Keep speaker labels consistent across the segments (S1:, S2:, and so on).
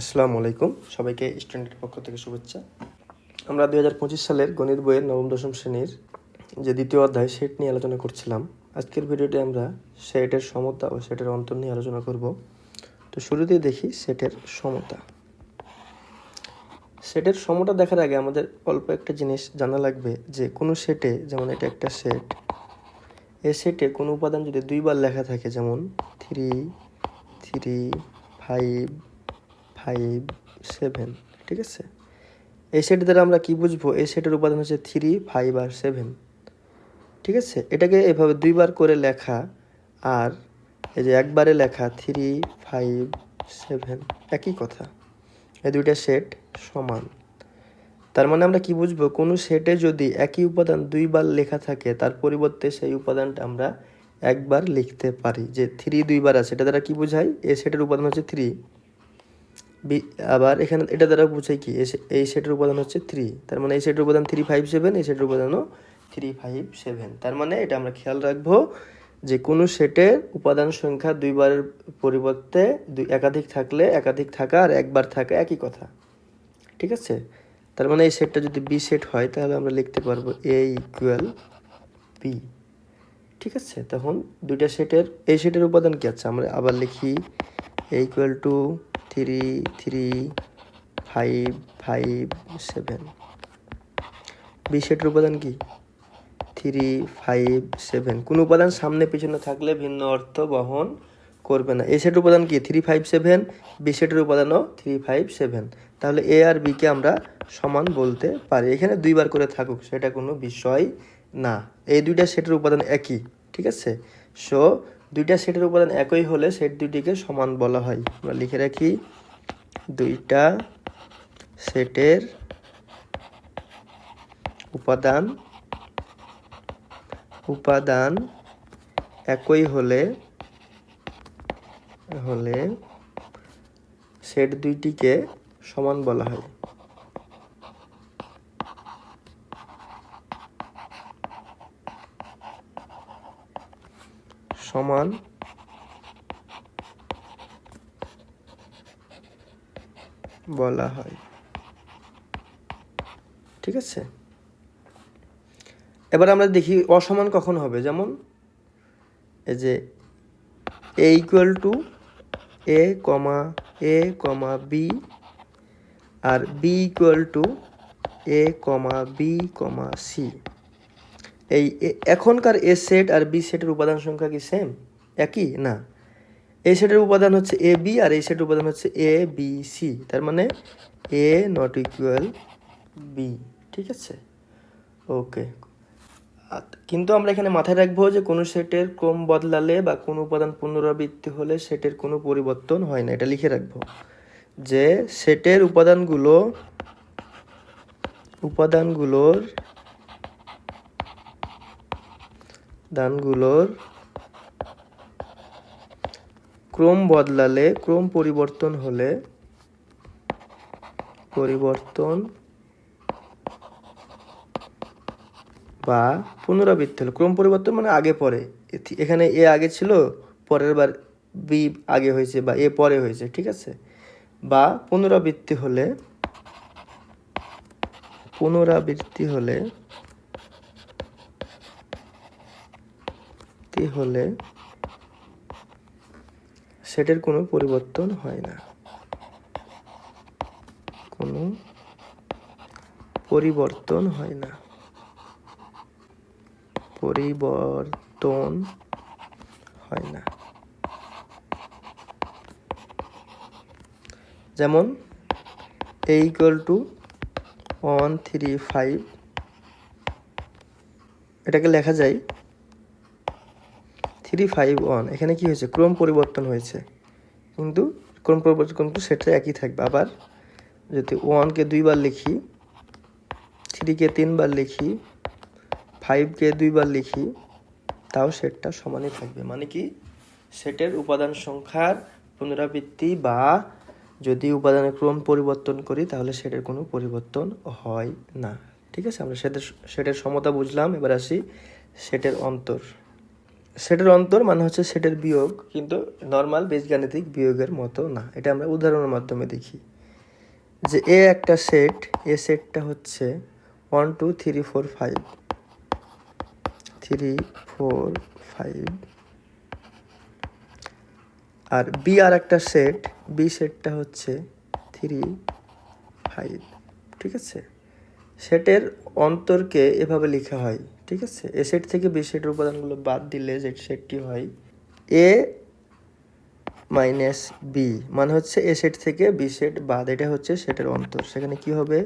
S1: আসসালামু আলাইকুম। সবাইকে স্টুডেন্টের পক্ষ থেকে শুভেচ্ছা। আমরা দুই হাজার পঁচিশ সালের গণিত বইয়ের নবম, দশম শ্রেণির যে দ্বিতীয় অধ্যায়, সেট নিয়ে আলোচনা করছিলাম। আজকের ভিডিওতে আমরা সেটের সমতা ও সেটের অন্তর নিয়ে আলোচনা করব। তো শুরুতেই দেখি সেটের সমতা। সেটের সমতা দেখার আগে আমাদের অল্প একটা জিনিস জানা লাগবে যে, কোনো সেটে যেমন এটা একটা সেট এই সেটে কোনো উপাদান যদি দুইবার লেখা থাকে, যেমন three three five five seven ঠিক আছে? এই সেট দ্বারা আমরা কি বুঝব? এই সেটের উপাদান হচ্ছে থ্রি ফাইভ আর সেভেন ঠিক আছে? এটাকে এভাবে দুইবার করে লেখা আর এই যে একবারে লেখা থ্রি ফাইভ সেভেন একই কথা। এই দুইটা সেট সমান। তার মানে আমরা কি বুঝব? কোনো সেটে যদি একই উপাদান দুইবার লেখা থাকে, তার পরিবর্তে সেই উপাদানটা আমরা একবার লিখতে পারি। যে থ্রি দুইবার আছে, এটা দ্বারা কি বোঝায়? এ সেটের উপাদান হচ্ছে থ্রি বি- আবার এখানে এটা দ্বারা বোঝায় কি? এই সেটের উপাদান হচ্ছে থ্রি তার মানে এই সেটের উপাদান থ্রি ফাইভ সেভেন এই সেটের উপাদানও থ্রি ফাইভ সেভেন তার মানে এটা আমরা খেয়াল রাখব যে কোনো সেটের উপাদান সংখ্যা দুইবারের পরিবর্তে দুই, একাধিক থাকলে একাধিক থাকা আর একবার থাকা একই কথা। ঠিক আছে? তার মানে এই সেটটা যদি বি সেট হয়, তাহলে আমরা লিখতে পারব এ ইকুয়াল বি ঠিক আছে? তখন দুইটা সেটের এই সেটের উপাদান কি আছে? আমরা আবার লিখি A equal to three three five five seven B সেটের উপাদান কি? থ্রি ফাইভ সেভেন কোন উপাদান সামনে পিছনে থাকলে ভিন্ন অর্থ বহন করবে না। এ সেটের উপাদান কি? থ্রি ফাইভ সেভেন বি সেটের উপাদানও থ্রি ফাইভ সেভেন তাহলে এ আর বিকে আমরা সমান বলতে পারি। এখানে দুইবার করে থাকুক, সেটা কোনো বিষয় না। এই দুইটা সেটের উপাদান একই, ঠিক আছে? সো দুইটা সেটের উপাদান একই হলে সেট দুইটিকে সমান বলা হয়। আমরা লিখে রাখি, দুইটা সেটের উপাদান উপাদান একই হলে হলে সেট দুইটিকে সমান বলা হয়। সমান বলা হয়। ঠিক আছে? এবার আমরা দেখি অসমান কখন হবে। যেমন এই যে A equal to A comma A comma B R B equal to A comma B comma C এই এ- এখনকার এ সেট আর বি সেটের উপাদান সংখ্যা কি সেম একই? না। এই সেটের উপাদান হচ্ছে এ, বি, আর এই সেটের উপাদান হচ্ছে এ, বি, সি। তার মানে এ নট ইকুয়াল বি ঠিক আছে? ওকে। কিন্তু আমরা এখানে মাথায় রাখব যে কোনো সেটের ক্রম বদলালে বা কোনো উপাদান পুনরাবৃত্তি হলে সেটের কোনো পরিবর্তন হয় না। এটা লিখে রাখব যে সেটের উপাদানগুলো, উপাদানগুলোর দানগুলোর ক্রম বদলালে, ক্রম পরিবর্তন হলে পরিবর্তন বা পুনরাবৃত্তি হলো, ক্রম পরিবর্তন মানে আগে, পরে। এখানে এ আগে ছিল, পরের বার বি আগে হয়েছে বা এ পরে হয়েছে, ঠিক আছে? বা পুনরাবৃত্তি হলে পুনরাবৃত্তি হলে তি হলে সেটের কোনো পরিবর্তন হয় না। কোনো পরিবর্তন হয় না। পরিবর্তন হয় না। যেমন A equal to one three five এটাকে লেখা যায় থ্রি ফাইভ ওয়ান, এখানে কি হয়েছে? ক্রম পরিবর্তন হয়েছে। কিন্তু ক্রম পরিবর্তন কিন্তু সেটা একই থাকবে। আবার যদি ওয়ানকে দুইবার লিখি, থ্রিকে তিনবার লিখি, ফাইভকে দুইবার লিখি, তাও সেটটা সমানই থাকবে। মানে কি? সেটের উপাদান সংখ্যার পুনরাবৃত্তি বা যদি উপাদানের ক্রম পরিবর্তন করি, তাহলে সেটের কোনো পরিবর্তন হয় না। ঠিক আছে? আমরা সেটের সেটের সমতা বুঝলাম। এবার আসি সেটের অন্তর। সেটের অন্তর মানে হচ্ছে সেটের বিয়োগ, কিন্তু নর্মাল বীজগাণিতিক বিয়োগের মতো না। এটা আমরা উদাহরণের মাধ্যমে দেখি। যে এ একটা সেট এ সেটটা হচ্ছে one two three four five three four five আর বি আর একটা সেট বি সেটটা হচ্ছে থ্রি ফাইভ ঠিক আছে? সেটের অন্তরকে এভাবে লেখা হয়। ঠিক আছে? এ সেট থেকে বি সেটের উপাদানগুলো বাদ দিলে যে সেটটি হয় এ মাইনাস বি মানে হচ্ছে এ সেট থেকে বি সেট বাদ, এটা হচ্ছে সেটের অন্তর। সেখানে কি হবে?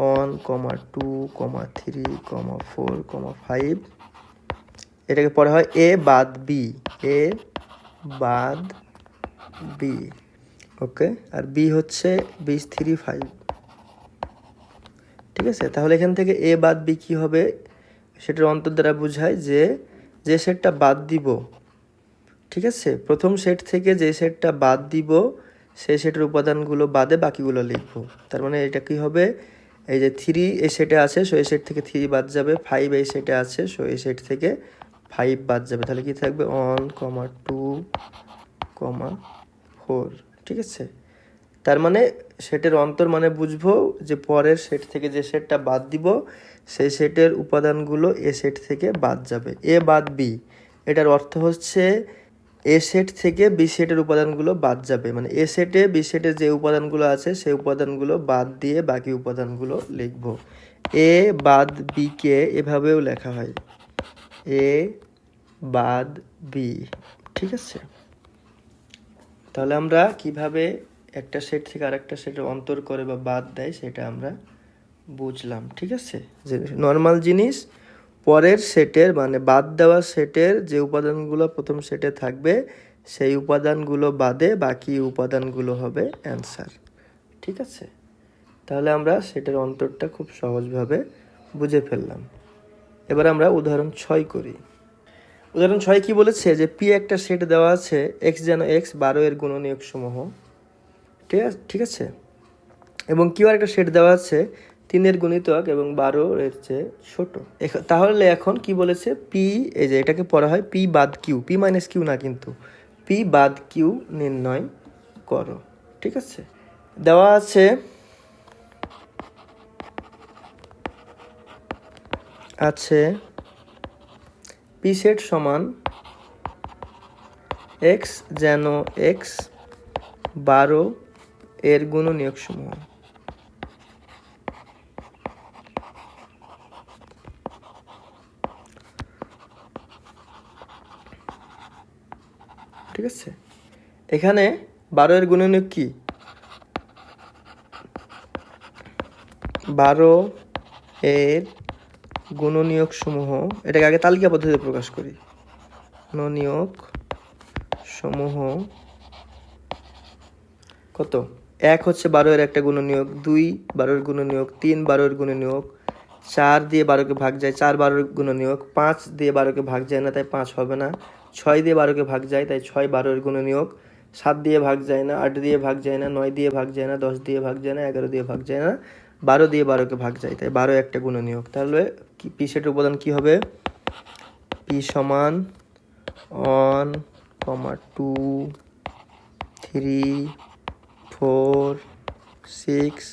S1: One comma two comma three comma four comma five এটাকে পরে হয় এ বাদ বি এ বাদ বি ওকে আর বি হচ্ছে বি থ্রি ফাইভ ঠিক আছে? তাহলে এখান থেকে এ বাদ বি কী হবে? সেটার অন্তর দ্বারা বোঝায় যে যে সেটটা বাদ দিব। ঠিক আছে? প্রথম সেট থেকে যে সেটটা বাদ দিব সেই সেটের উপাদানগুলো বাদে বাকিগুলো লিখব। তার মানে এটা কি হবে? এই যে থ্রি এই সেটে আছে সো এই সেট থেকে থ্রি বাদ যাবে ফাইভ এই সেটে আছে সো এই সেট থেকে ফাইভ বাদ যাবে। তাহলে কি থাকবে? One comma two comma four ঠিক আছে? তার মানে সেটের অন্তর মানে বুঝব যে পরের সেট থেকে যে সেটটা বাদ দিব সেই সেটের উপাদানগুলো এ সেট থেকে বাদ যাবে। এ বাদ বি। এটার অর্থ হচ্ছে এ সেট থেকে বি সেটের উপাদানগুলো বাদ যাবে। মানে এ সেটে বি সেটে যে উপাদানগুলো আছে, সেই উপাদানগুলো বাদ দিয়ে বাকি উপাদানগুলো লিখব। এ বাদ বিকে এভাবেও লেখা হয়। এ বাদ বি। ঠিক আছে? তাহলে আমরা কীভাবে একটা সেট থেকে আরেকটা সেটের অন্তর করে বা বাদ দেয়, সেটা আমরা বুঝলাম, ঠিক আছে? নর্মাল জিনিস, পরের সেটের মানে বাদ দেওয়া সেটের যে উপাদানগুলো প্রথম সেটে থাকবে, সেই উপাদানগুলো বাদে বাকি উপাদানগুলো হবে অ্যান্সার ঠিক আছে? তাহলে আমরা সেটের অন্তরটা খুব সহজভাবে বুঝে ফেললাম। এবার আমরা উদাহরণ ছয় করি। উদাহরণ ছয় কি বলেছে? যে পি একটা সেট দেওয়া আছে এক্স যেন এক্স বারো এর গুণনীয়ক সমূহ, ঠিক আছে ঠিক আছে? এবং কিউ আর একটা সেট দেওয়া আছে তিনের গুণিতক এবং বারো এর চেয়ে ছোট। তাহলে এখন কি বলেছে? পি এই যে এটাকে পড়া হয় পি বাদ কিউ পি মাইনাস কিউ না কিন্তু। পি বাদ কিউ নির্ণয় করো। ঠিক আছে? দেওয়া আছে আছে পি সেট সমান এক্স যেন এক্স বারো এর গুণনীয়ক সমূহ। ঠিক আছে? এখানে বারো এর গুণনীয়ক কি? বারো এর গুণনীয়ক সমূহ, এটাকে আগে তালিকা পদ্ধতিতে প্রকাশ করি। গুণনীয়ক সমূহ কত? এক হচ্ছে বারো এর একটা গুণনীয়ক, দুই বারোর গুণনীয়ক, তিন বারোর গুণনীয়ক, চার দিয়ে বারোকে ভাগ যায়, চার বারোর গুণনীয়ক, পাঁচ দিয়ে বারোকে ভাগ যায় না, তাই পাঁচ হবে না। ছয় দিয়ে বারোকে ভাগ যায়, তাই ছয় বারোর গুণনীয়ক, সাত দিয়ে ভাগ যায় না, আট দিয়ে ভাগ যায় না, নয় দিয়ে ভাগ যায় না, দশ দিয়ে ভাগ যায় না, এগারো দিয়ে ভাগ যায় না, বারো দিয়ে বারোকে ভাগ যায়, তাই বারো একটা গুণনীয়ক। তাহলে কি, পি সেটের উপাদান কী হবে? পি সমান one comma two three four six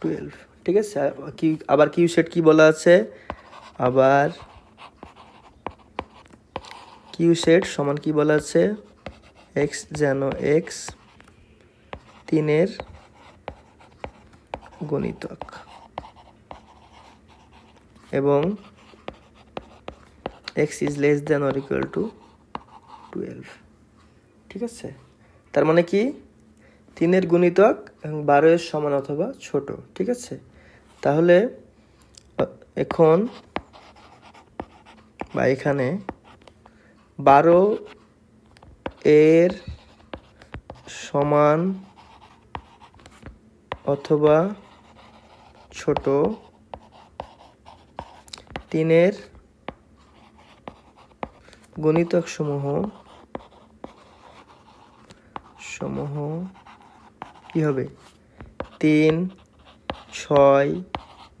S1: twelve. ঠিক আছে? কি, আবার কিউ সেট কি বলা আছে? আবার কিউ সেট সমান কি বলা আছে? এক্স যেন এক্স তিনের গণিতক। এবং X is less than or equal to twelve. ঠিক আছে? তার মানে কি? তিনের গুণিতক এবং বারো এর সমান অথবা ছোট। ঠিক আছে? তাহলে, এখন বা এখানে বারো এর সমান অথবা ছোট তিনের গণিতক সমূহ সমূহ কি হবে? তিন, ছয়,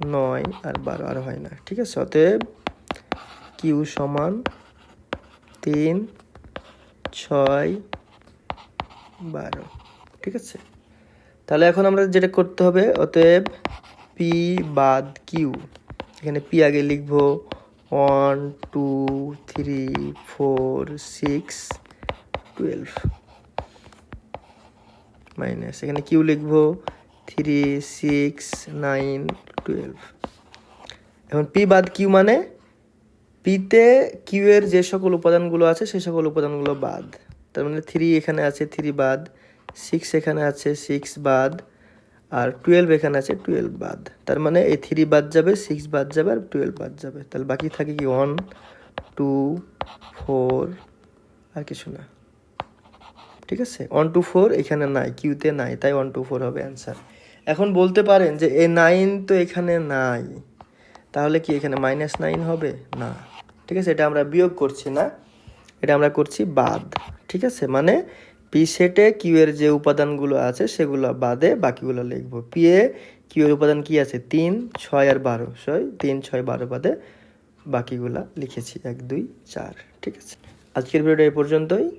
S1: নয় আর বারো। আর হয় না, ঠিক আছে? অতএব কিউ সমান তিন, ছয়, বারো। ঠিক আছে? তাহলে এখন আমরা যেটা করতে হবে, অতএব পি বাদ কিউ এখানে পি আগে লিখব। One two three four six twelve minus এখানে কিউ লিখব। থ্রি সিক্স নাইন টুয়েলভ এখন পি বাদ কিউ মানে? পিতে কিউ এর যে সকল উপাদানগুলো আছে, সে সকল উপাদানগুলো বাদ। তার মানে থ্রি এখানে আছে থ্রি বাদ সিক্স এখানে আছে সিক্স বাদ, আর টুয়েলভ এখানে আছে টুয়েলভ বাদ। তার মানে এই থ্রি বাদ যাবে সিক্স বাদ যাবে, আর টুয়েলভ বাদ যাবে। তাহলে বাকি থাকে কি? ওয়ান টু ফোর আর কিছু না। ঠিক আছে? ওয়ান টু ফোর এখানে নাই কিউতে নাই, তাই ওয়ান টু ফোর হবে অ্যান্সার এখন বলতে পারেন যে এ নাইন তো এখানে নাই। তাহলে কি এখানে মাইনাস নাইন হবে? না। ঠিক আছে? এটা আমরা বিয়োগ করছি না। এটা আমরা করছি বাদ। ঠিক আছে? মানে পি সেটে কিউ এর যে উপাদানগুলো আছে, সেগুলো বাদে বাকিগুলো লিখব। পি এ কিউ এর উপাদান কি আছে? তিন, ছয় আর বারো। ছয় তিন, ছয়, বারো বাদে বাকিগুলা লিখেছি। এক, দুই, চার। ঠিক আছে? আজকের ভিডিওটা এই পর্যন্তই।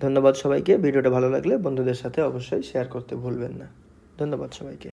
S1: ধন্যবাদ সবাইকে। ভিডিওটা ভালো লাগলে বন্ধুদের সাথে অবশ্যই শেয়ার করতে ভুলবেন না। ধন্যবাদ সবাইকে।